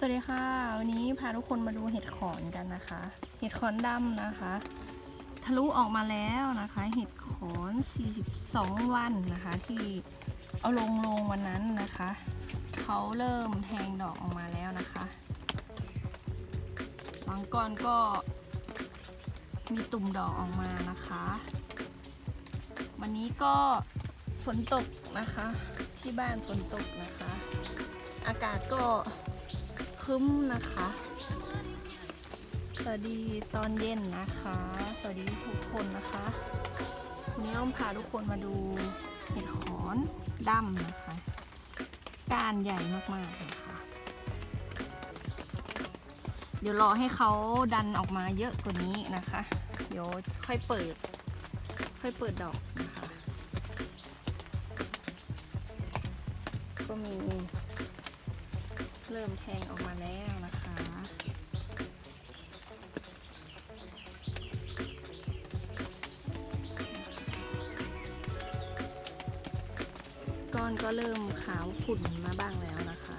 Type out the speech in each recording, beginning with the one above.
สวัสดีค่ะ วันนี้พาทุกคนมาดูเห็ดขอนกันนะคะ เห็ดขอนดำนะคะ ทะลุออกมาแล้วนะคะ เห็ดขอน 42 วันนะคะ ที่เอาลงลงวันนั้นนะคะเขาเริ่มแทงดอกออกมาแล้วนะคะบางก้อนก็มีตุ่มดอกออกมานะคะ วันนี้ก็ฝนตกนะคะ ที่บ้านฝนตกนะคะ อากาศก็ รึ้มนะคะ สวัสดีตอนเย็นนะคะ สวัสดีทุกคนนะคะวันนี้ต้องพาทุกคนมาดูเห็ดขอนดำนะคะก้านใหญ่มากๆนะคะ เดี๋ยวรอให้เขาดันออกมาเยอะกว่านี้นะคะ เดี๋ยวค่อยเปิด ค่อยเปิดดอกนะคะ ก็มี เริ่มแทงออกมาแล้วนะคะก้อนก็เริ่มขาวขุ่นมาบ้างแล้วนะคะ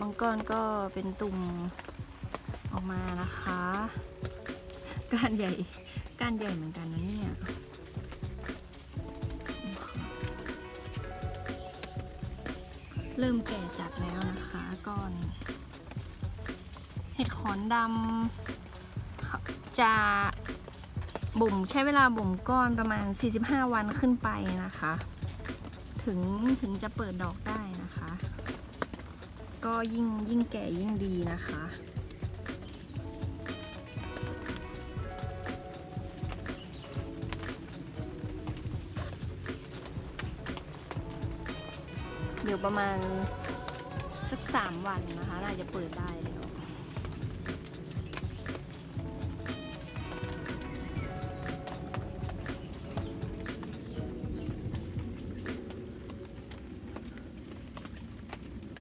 บางก้อนก็เป็นตุ่มออกมานะคะ ก้านใหญ่ก้านใหญ่เหมือนกันนะเนี่ยเริ่มแก่จัดแล้วนะคะก้อน เห็ดขอนดำจะบ่มใช้เวลาบ่มก้อนประมาณ 45 วันขึ้นไปนะคะ ถึงถึงจะเปิดดอกได้นะคะ ก็ยิ่งยิ่งแก่ยิ่งดีนะคะ เดี๋ยวประมาณสักสามวันนะคะ น่าจะเปิดได้เลย